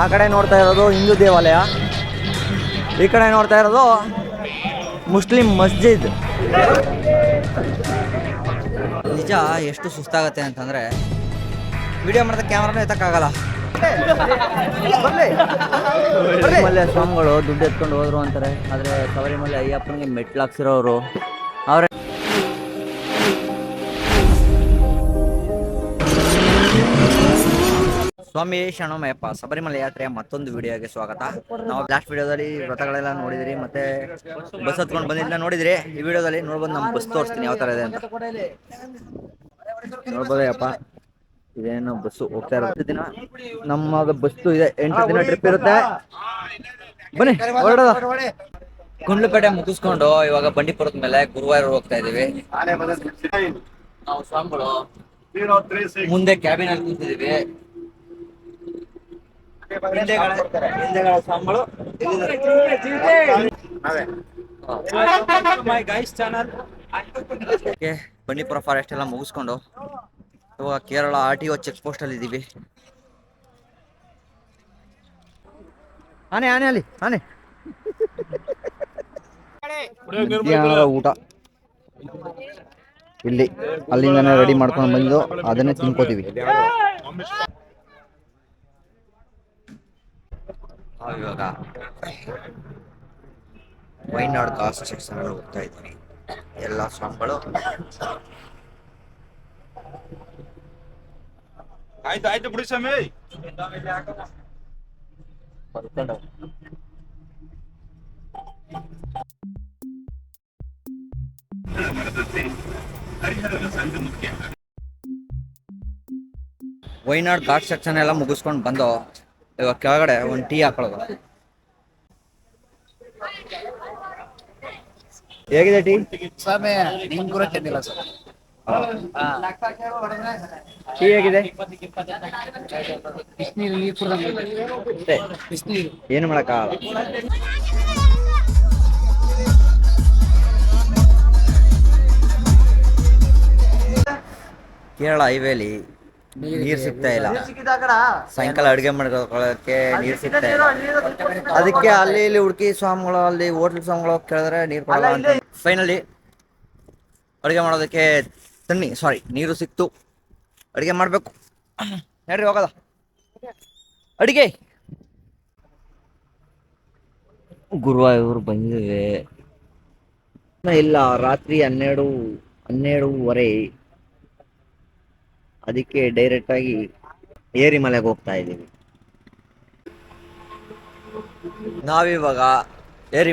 ಆ ಕಡೆ ನೋಡ್ತಾ ಇರೋದು ಹಿಂದೂ ದೇವಾಲಯ. ಈ ಕಡೆ ನೋಡ್ತಾ ಇರೋದು ಮುಸ್ಲಿಂ ಮಸ್ಜಿದ್. ನಿಜ ಎಷ್ಟು ಸುಸ್ತಾಗತ್ತೆ ಅಂತಂದ್ರೆ ವಿಡಿಯೋ ಮಾಡಿದ ಕ್ಯಾಮ್ರಾನೇ ಎತ್ತಕ್ಕಾಗಲ್ಲ. ಶಬರಿಮಲೆ ಸ್ವಾಮಿಗಳು ದುಡ್ಡು ಎತ್ಕೊಂಡು ಹೋದ್ರು ಅಂತಾರೆ. ಆದರೆ ಶಬರಿಮಲೆ ಅಯ್ಯಪ್ಪನಿಗೆ ಮೆಟ್ಲು ಸ್ವಾಮಿ ಶರಣಮಯ್ಯಪ್ಪ ಶಬರಿಮಲೆ ಯಾತ್ರೆಯ ಮತ್ತೊಂದು ವಿಡಿಯೋಗೆ ಸ್ವಾಗತ. ನಾವು ಲಾಸ್ಟ್ ವಿಡಿಯೋದಲ್ಲಿ ವ್ರತಗಳೆಲ್ಲ ನೋಡಿದಿರಿ, ಮತ್ತೆ ಬಸ್ ಹತ್ಕೊಂಡು ಬಂದಿದ್ದ ನೋಡಿದ್ರಿ. ಈ ವಿಡಿಯೋದಲ್ಲಿ ನೋಡ್ಬೋದು ನಮ್ಮ ಬಸ್ ತೋರಿಸ್ತೀನಿ ಯಾವ ತರ ಇದೆ ಅಂತ. ನೋಡ್ಬೋದಯ್ಯಪ್ಪ ಇದೇನು ಬಸ್ಸು ಹೋಗ್ತಾ ಇರೋ ದಿನ ನಮ್ಮ ಬಸ್ಸು ಇದೆ, ಎಂಟು ದಿನ ಟ್ರಿಪ್ ಇರುತ್ತೆ. ಬನ್ನಿ ಹೊರಡೋದ ಮುಗಿಸ್ಕೊಂಡು ಇವಾಗ ಬಂಡೀಪುರದ ಮೇಲೆ ಗುರುವಾರ ಹೋಗ್ತಾ ಇದೀವಿ ಮುಂದೆ ಕ್ಯಾಬಿನ್ ಅಲ್ಲಿ ಕೂತಿದೀವಿ ಹಿಂದೆಗಡೆ- ಹಿಂದೆಗಡೆ ಸ್ವಾಮಿಗಳು ಓಕೆ ಬಂಡೀಪುರ ಫಾರೆಸ್ಟ್ ಎಲ್ಲ ಮುಗಿಸ್ಕೊಂಡು ಇವಾಗ Kerala R T O check post ಅಲ್ಲಿ ಇದ್ದೀವಿ ಆನೆ ಆನೆ ಅಲ್ಲಿ ಆನೆ. ಊಟ. ಇಲ್ಲಿ ಅಲ್ಲಿಂದನೇ ರೆಡಿ ಮಾಡ್ಕೊಂಡು ಬಂದು ಅದನ್ನೇ ತಿನ್ಕೋತೀವಿ. ಇವಾಗ ವೈನಾಡ್ ಕಾಸ್ಟ್ ಸೆಕ್ಷನ್ ಹೋಗ್ತಾ ಇದ್ದೀನಿ. ಎಲ್ಲ ಸ್ವಾಮಿಗಳು ಆಯ್ತು ಆಯ್ತು ಬಿಡಿ ಸ್ವಾಮಿ. ವೈನಾಡ್ ಘಾಟ್ ಸೆಕ್ಷನ್ ಎಲ್ಲ ಮುಗಿಸ್ಕೊಂಡು ಬಂದು ಇವಾಗ ಕೆಳಗಡೆ ಒಂದು ಟೀ ಹಾಕೊಳ್ಳೋದು. ಹೇಗಿದೆ ಟೀ? ಸ್ವಾಮಿ ನಿಮ್ ಕೂಡ ಚೆಂದಿಲ್ಲ ಸರ್. ಟೀ ಹೇಗಿದೆ? ಬಿಸಿನೀರು ನೀರು ಕುಡ್ದಂಗೆ ಬಿಸಿನೀರು ಏನು ಮಾಡೋಕ್ಕಾಗಲ್ಲ ಕೇರಳ ಹೈವೇಲಿ ನೀರು ಸಿಗ್ತಾ ಇಲ್ಲ. ಸಾಯಂಕಾಲ ಅಡುಗೆ ಮಾಡ್ಕೊಳ್ಳೋಕೆ ನೀರು ಸಿಗ್ತಾ ಇಲ್ಲ. ಅದಕ್ಕೆ ಅಲ್ಲಿ ಇಲ್ಲಿ ಹುಡುಕಿ ಸ್ವಾಮಿಗಳು ಅಲ್ಲಿ ಹೋಟ್ಲ್ ಸ್ವಾಮಿಗಳು ಕೇಳಿದ್ರೆ ನೀರು ಕೊಡಲ್ಲ ಅಂತ. ಫೈನಲಿ ಅಡುಗೆ ಮಾಡೋದಕ್ಕೆ ತಣ್ಣಿ ಸಾರಿ ನೀರು ಸಿಕ್ತು. ಅಡುಗೆ ಮಾಡಬೇಕು. ಹೇಳ್ರಿ ಹೋಗದ? ಅಡಿಗೆ. ಗುರುವಾಯೂರು ಬಂದಿದೆ. ಇಲ್ಲ ರಾತ್ರಿ ಹನ್ನೆರಡು ಹನ್ನೆರಡೂವರೆ. ಅದಕ್ಕೆ ಡೈರೆಕ್ಟ್ ಆಗಿ ಏರಿಮಲೆಗೆ ಹೋಗ್ತಾ ಇದ್ದೀವಿ. ನಾವಿವಾಗ ಏರಿ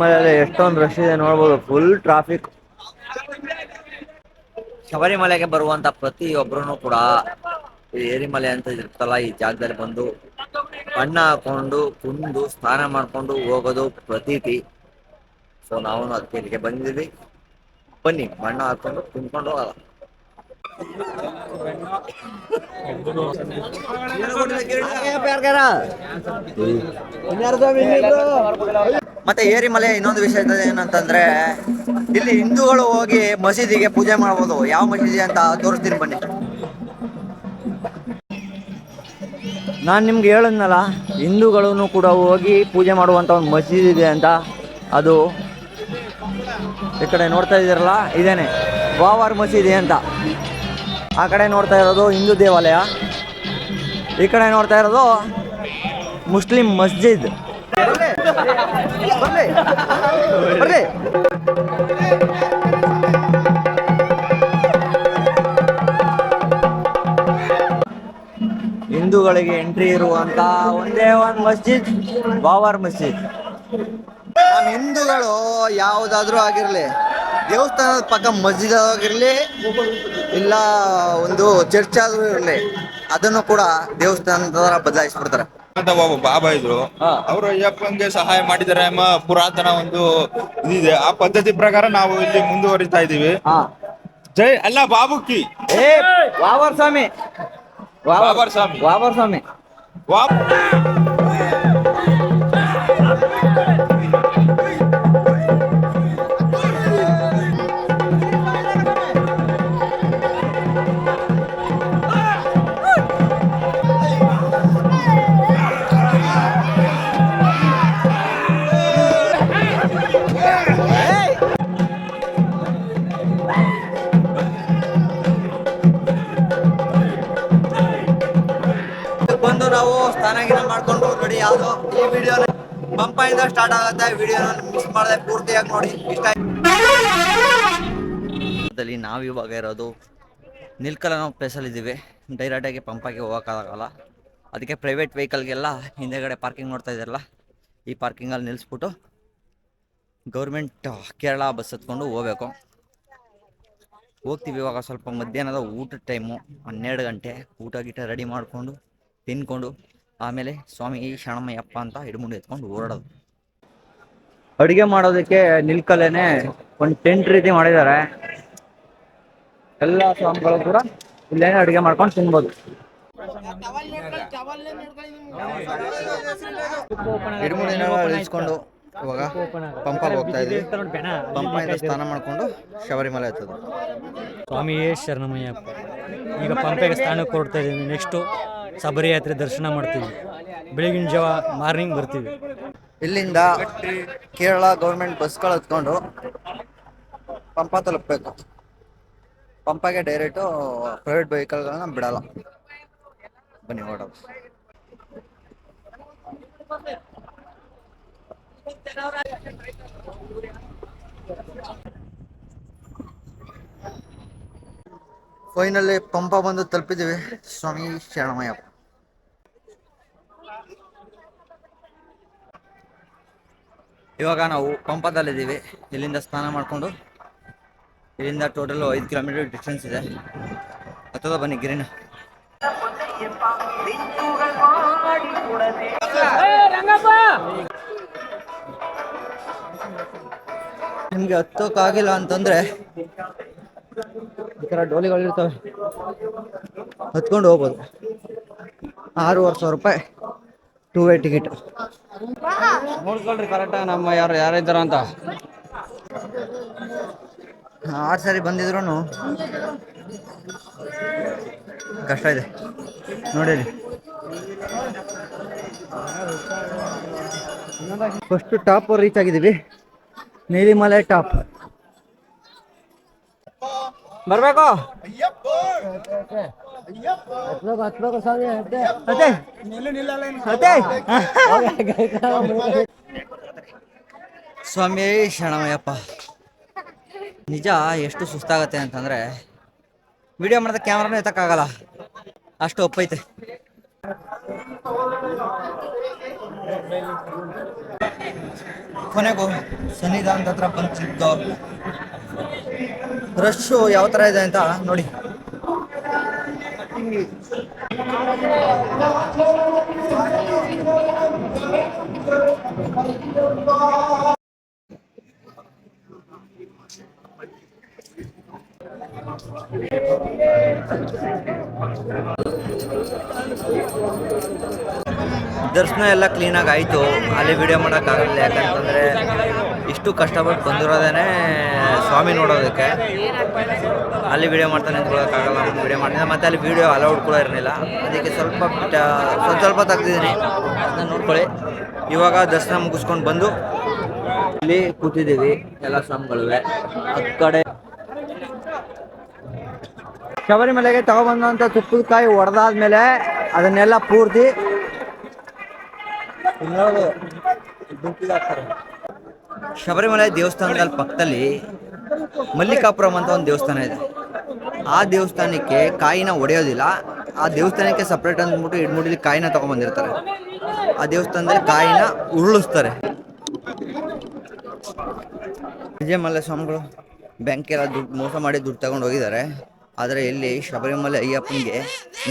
ಮಲೆಯಲ್ಲಿ ಎಷ್ಟೊಂದು ರಶ್ ಇದೆ ನೋಡ್ಬೋದು ಫುಲ್ ಟ್ರಾಫಿಕ್ ಶಬರಿಮಲೆಗೆ ಬರುವಂತ ಪ್ರತಿಯೊಬ್ಬರೂ ಕೂಡ ಏರಿಮಲೆ ಅಂತ ಇರ್ತಲ್ಲ ಈ ಜಾಗದಲ್ಲಿ ಬಂದು ಬಣ್ಣ ಹಾಕೊಂಡು ಕುಂದು ಸ್ನಾನ ಮಾಡ್ಕೊಂಡು ಹೋಗೋದು ಪ್ರತೀತಿ. ಸೊ ನಾವು ಅದಕ್ಕೆ ಇಲ್ಲಿಗೆ ಬಂದಿದ್ದೀವಿ. ಬನ್ನಿ, ಬಣ್ಣ ಹಾಕೊಂಡು ತಿನ್ಕೊಂಡು ಹೋಗೋಣ. ಮತ್ತೆ ಏರಿಮಲೆ ಇನ್ನೊಂದು ವಿಷಯ ಏನಂತಂದ್ರೆ, ಇಲ್ಲಿ ಹಿಂದೂಗಳು ಹೋಗಿ ಮಸೀದಿಗೆ ಪೂಜೆ ಮಾಡ್ಬೋದು. ಯಾವ ಮಸೀದಿ ಅಂತ ತೋರಿಸ್ತೀನಿ ಬನ್ನಿ. ನಾನು ನಿಮ್ಗೆ ಹೇಳಿದ್ನಲ್ಲ ಹಿಂದೂಗಳೂ ಕೂಡ ಹೋಗಿ ಪೂಜೆ ಮಾಡುವಂತ ಒಂದು ಮಸೀದಿ ಇದೆ ಅಂತ. ಅದು ಈ ಕಡೆ ನೋಡ್ತಾ ಇದ್ದೀರಲ್ಲ, ಇದೇನೆ. ಬಾವಾರ್ ಮಸೀದಿ ಅಂತ. ಆ ಕಡೆ ನೋಡ್ತಾ ಇರೋದು ಹಿಂದೂ ದೇವಾಲಯ. ಈ ಕಡೆ ನೋಡ್ತಾ ಇರೋದು ಮುಸ್ಲಿಂ ಮಸ್ಜಿದ್. ಹಿಂದೂಗಳಿಗೆ ಎಂಟ್ರಿ ಇರುವಂತ ಒಂದೇ ಒಂದು ಮಸ್ಜಿದ್ ಬಾವರ್ ಮಸ್ಜಿದ್. ನಮ್ಮ ಹಿಂದೂಗಳು ಯಾವುದಾದ್ರೂ ಆಗಿರಲಿ ದೇವಸ್ಥಾನದ ಪಕ್ಕ ಮಸ್ಜಿದ್ ಆಗಿರಲಿ ಇಲ್ಲ ಒಂದು ಚರ್ಚ್ ಆದ್ರೂ ಇರಲಿ ಅದನ್ನು ಕೂಡ ದೇವಸ್ಥಾನದ ಬದಲಾಯಿಸ್ಬಿಡ್ತಾರೆ. ಒಬ್ಬ ಬಾಬಾ ಇದ್ರು. ಅವರು ಅಯ್ಯಪ್ಪನ್ಗೆ ಸಹಾಯ ಮಾಡಿದರೆ ಎಂಬ ಪುರಾತನ ಒಂದು ಇದಿದೆ. ಆ ಪದ್ಧತಿ ಪ್ರಕಾರ ನಾವು ಇಲ್ಲಿ ಮುಂದುವರಿತಾ ಇದೀವಿ ಹಾ. ಜೈ ಅಲ್ಲ ಬಾಬುಕಿ ಏ ವಾವರ್ ಸ್ವಾಮಿ. ವಾವರ್ ಸ್ವಾಮಿ. ವಾವರ್ ಸ್ವಾಮಿ. ವಾ ಮಾಡ್ಕೊಂಡು ನೋಡಿ ಯಾವುದು ಈ ಸ್ಟಾರ್ಟ್ ಆಗುತ್ತೆ. ವಿಡಿಯೋನ ಮಿಸ್ ಮಾಡದೆ ಪೂರ್ತಿಯಾಗಿ ನೋಡಿ. ಇಷ್ಟ ಆಯ್ತು. ನಾವು ಇವಾಗ ಇರೋದು ನಿಲ್ಕಲ್ ನಾವು ಪ್ಲೇಸಲ್ಲಿ ಇದ್ದೀವಿ ಡೈರೆಕ್ಟಾಗಿ ಪಂಪಾಗಿ ಹೋಗೋಕ್ಕಾಗಲ್ಲ. ಅದಕ್ಕೆ ಪ್ರೈವೇಟ್ ವೆಹಿಕಲ್ಗೆಲ್ಲ ಹಿಂದೆಗಡೆ ಪಾರ್ಕಿಂಗ್ ನೋಡ್ತಾ ಇದ್ದಾರಲ್ಲ? ಈ ಪಾರ್ಕಿಂಗಲ್ಲಿ ನಿಲ್ಲಿಸ್ಬಿಟ್ಟು ಗೌರ್ಮೆಂಟ್ ಕೇರಳ ಬಸ್ ಹತ್ಕೊಂಡು ಹೋಗ್ಬೇಕು. ಹೋಗ್ತೀವಿ ಇವಾಗ ಸ್ವಲ್ಪ ಮಧ್ಯಾಹ್ನದ ಊಟದ ಟೈಮು ಹನ್ನೆರಡು ಗಂಟೆ. ಊಟ, ಗೀಟ ರೆಡಿ ಮಾಡಿಕೊಂಡು ತಿನ್ಕೊಂಡು ಆಮೇಲೆ ಸ್ವಾಮಿ ಶರಣಮಯ್ಯಪ್ಪ ಅಂತ ಹಿಡ್ಮುಂಡು ಎತ್ಕೊಂಡು ಓಡಾಡೋದು. ಅಡುಗೆ ಮಾಡೋದಕ್ಕೆ ನಿಲ್ಕಲೇನೆ ಒಂದು ಟೆಂಟ್ ರೀತಿ ಮಾಡಿದ್ದಾರೆ. ಎಲ್ಲ ಸ್ವಾಮಿಗಳು ಕೂಡ ಇಲ್ಲೇನೆ ಅಡುಗೆ ಮಾಡ್ಕೊಂಡು ತಿನ್ಬೋದು. ಹಿಡ್ಮುಂಡಿನ ಇಳಿಸ್ಕೊಂಡು ಇವಾಗ ಪಂಪಾಗಿ ಹೋಗ್ತಾ ಇದ್ವಿ. ಪಂಪ ಸ್ನಾನ ಮಾಡ್ಕೊಂಡು ಶಬರಿಮಲೆ ಹತ್ತದ ಸ್ವಾಮಿಯೇ ಶರಣಮಯ್ಯಪ್ಪ. ಈಗ ಪಂಪೆಗೆ ಸ್ನಾನ ಕೊಡ್ತಾ ಇದ್ದೀನಿ. ನೆಕ್ಸ್ಟು ಶಬರಿ ಯಾತ್ರೆ ದರ್ಶನ ಮಾಡ್ತೀವಿ. ಬೆಳಗಿನ ಜಾವ ಮಾರ್ನಿಂಗ್ ಬರ್ತೀವಿ. ಇಲ್ಲಿಂದ ಕೇರಳ ಗೌರ್ಮೆಂಟ್ ಬಸ್ಗಳು ಹತ್ಕೊಂಡು ಪಂಪ ತಲುಪಬೇಕು. ಪಂಪಾಗೆ ಡೈರೆಕ್ಟು ಪ್ರೈವೇಟ್ ವೆಹಿಕಲ್ಗಳನ್ನ ಬಿಡಲ್ಲ. ಬನ್ನಿ ಓಡೋದು ಫೈನಲಿ ಪಂಪ ಬಂದು ತಲುಪಿದ್ದೀವಿ. ಸ್ವಾಮಿ ಶರಣಮಯ್ಯಪ್ಪ. ಇವಾಗ ನಾವು ಪಂಪದಲ್ಲಿದ್ದೀವಿ. ಇಲ್ಲಿಂದ ಸ್ನಾನ ಮಾಡಿಕೊಂಡು ಇಲ್ಲಿಂದ ಟೋಟಲ್ ಐದು ಕಿಲೋಮೀಟರ್ ಡಿಸ್ಟೆನ್ಸ್ ಇದೆ. ಹತ್ತದ ಬನ್ನಿ ಗಿರಿನ. ನಿಮ್ಗೆ ಹತ್ತೋಕ್ಕಾಗಿಲ್ಲ ಅಂತಂದ್ರೆ ಈ ಥರ ಡೋಲಿಗಳು ಇರ್ತವೆ. ಹತ್ಕೊಂಡು ಹೋಗ್ಬೋದು. ಆರೂವರೆ ಸಾವಿರ ರೂಪಾಯಿ ಟೂ ವೇ ಟಿಕೆಟ್ ನೋಡ್ಕೊಳ್ರಿ ಕರೆಕ್ಟಾಗಿ ನಮ್ಮ ಯಾರು ಯಾರಿದ್ದಾರ ಅಂತ. ಆರು ಸಾರಿ ಬಂದಿದ್ರು ಕಷ್ಟ ಇದೆ. ನೋಡಿರಿ. ಫಸ್ಟ್ ಟಾಪ್ ರೀಚ್ ಆಗಿದ್ದೀವಿ. ನೀಲಿಮಲೆ ಟಾಪ್ ಬರ್ಬೇಕು? ಸ್ವಾಮಿ, ಶರಣಮಯ್ಯಪ್ಪ. ನಿಜ, ಎಷ್ಟು ಸುಸ್ತಾಗತ್ತೆ ಅಂತಂದ್ರೆ ವಿಡಿಯೋ ಮಾಡಿದ ಕ್ಯಾಮ್ರಾನು ಎತ್ತಕ್ಕಾಗಲ್ಲ. ಅಷ್ಟು ಒಪ್ಪೈತೆ. ಕೊನೆಗೂ ಸನ್ನಿಧಾನದ ಹತ್ರ ಬಂದು ರಶ್ಶು ಯಾವ ಥರ ಇದೆ ಅಂತ ನೋಡಿ. ದರ್ಶನ ಎಲ್ಲ ಕ್ಲೀನಾಗಿ ಆಯಿತು ಅಲ್ಲಿ ವಿಡಿಯೋ ಮಾಡೋಕ್ಕಾಗಲ್ಲ ಯಾಕಂತಂದರೆ ಇಷ್ಟು ಕಷ್ಟಪಟ್ಟು ಬಂದಿರೋದೇ ಸ್ವಾಮಿ ನೋಡೋದಕ್ಕೆ. ಅಲ್ಲಿ ವೀಡಿಯೋ ಮಾಡ್ತಾನೆ ನಿಂತ್ಕೊಳ್ಳೋಕ್ಕಾಗಲ್ಲ ವೀಡಿಯೋ ಮಾಡಿದ್ರೆ ಮತ್ತೆ ಅಲ್ಲಿ ವೀಡಿಯೋ ಅಲೌಡ್ ಕೂಡ ಇರಲಿಲ್ಲ. ಅದಕ್ಕೆ ಸ್ವಲ್ಪ ಸ್ವಲ್ಪ ಸ್ವಲ್ಪ ತೆಗ್ದಿದ್ದೀನಿ. ಅದನ್ನ ನೋಡ್ಕೊಳ್ಳಿ. ಇವಾಗ ದರ್ಶನ ಮುಗಿಸ್ಕೊಂಡು ಬಂದು ಇಲ್ಲಿ ಕೂತಿದ್ದೀವಿ. ಎಲ್ಲ ಸ್ವಾಮಿಗಳಿವೆ. ಆ ಕಡೆ ಶಬರಿಮಲೆಗೆ ತಗೊಬಂದಂಥ ತುಪ್ಪದ ಕಾಯಿ ಒಡೆದಾದ್ಮೇಲೆ ಅದನ್ನೆಲ್ಲ ಪೂರ್ತಿ. ಶಬರಿಮಲೆ ದೇವಸ್ಥಾನದಲ್ಲಿ ಪಕ್ಕದಲ್ಲಿ ಮಲ್ಲಿಕಾಪುರಂ ಅಂತ ಒಂದು ದೇವಸ್ಥಾನ ಇದೆ. ಆ ದೇವಸ್ಥಾನಕ್ಕೆ ಕಾಯಿನ ಒಡೆಯೋದಿಲ್ಲ. ಆ ದೇವಸ್ಥಾನಕ್ಕೆ ಸಪ್ರೇಟ್ ಅಂದ್ಬಿಟ್ಟು ಇಡ್ಮುಡಿಲಿ ಕಾಯಿನ ತಗೊಂಡ್ಬಂದಿರ್ತಾರೆ ಆ ದೇವಸ್ಥಾನದಲ್ಲಿ ಕಾಯಿನ ಉರುಳಿಸ್ತಾರೆ. ವಿಜಯಮಲ್ಲೆ ಸ್ವಾಮಿಗಳು ಬ್ಯಾಂಕೆಲ್ಲ ದುಡ್ಡು, ಮೋಸ ಮಾಡಿ ದುಡ್ಡು ತಗೊಂಡು ಹೋಗಿದ್ದಾರೆ. ಆದರೆ ಇಲ್ಲಿ ಶಬರಿಮಲೆ ಅಯ್ಯಪ್ಪನಿಗೆ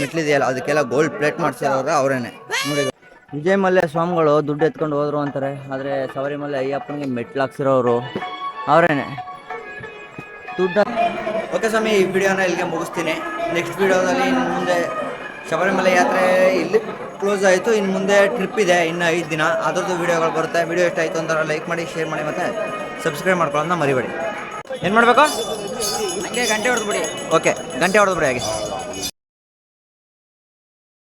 ಮೆಟ್ಲಿದೆಯಲ್ಲ ಅದಕ್ಕೆಲ್ಲ ಗೋಲ್ಡ್ ಪ್ಲೇಟ್ ಮಾಡಿಸಿರೋರು ಅವರೇನೆ. ನೋಡಿ. ವಿಜಯಮಲ್ಲೆ ಸ್ವಾಮಿಗಳು ದುಡ್ಡು ಎತ್ಕೊಂಡು ಹೋದ್ರು ಅಂತಾರೆ, ಆದರೆ ಶಬರಿಮಲೆ ಅಯ್ಯಪ್ಪನಿಗೆ ಮೆಟ್ಲು ಹಾಕ್ಸಿರೋರು ಅವರೇನೆ. ದುಡ್ಡು ಓಕೆ ಸ್ವಾಮಿ ಈ ವಿಡಿಯೋನ ಇಲ್ಲಿಗೆ ಮುಗಿಸ್ತೀನಿ. ನೆಕ್ಸ್ಟ್ ವಿಡಿಯೋದಲ್ಲಿ ಇನ್ನು ಮುಂದೆ ಶಬರಿಮಲೆ ಯಾತ್ರೆ ಇಲ್ಲಿ ಕ್ಲೋಸ್ ಆಯಿತು. ಇನ್ನು ಮುಂದೆ ಟ್ರಿಪ್ ಇದೆ ಇನ್ನು ಐದು ದಿನ. ಅದರದ್ದು ವಿಡಿಯೋಗಳು ಬರುತ್ತೆ. ವಿಡಿಯೋ ಇಷ್ಟ ಆಯಿತು ಅಂತ ಲೈಕ್ ಮಾಡಿ ಶೇರ್ ಮಾಡಿ ಮತ್ತು ಸಬ್ಸ್ಕ್ರೈಬ್ ಮಾಡ್ಕೊಳ್ಳೋದನ್ನ ಮರಿಬೇಡಿ. ಏನು ಮಾಡಬೇಕು? ಹಂಗೆ ಗಂಟೆ ಹೊಡೆದ್ಬಿಡಿ ಓಕೆ ಗಂಟೆ ಹೊಡೆದ್ಬಿಡಿ ಹಾಗೆ.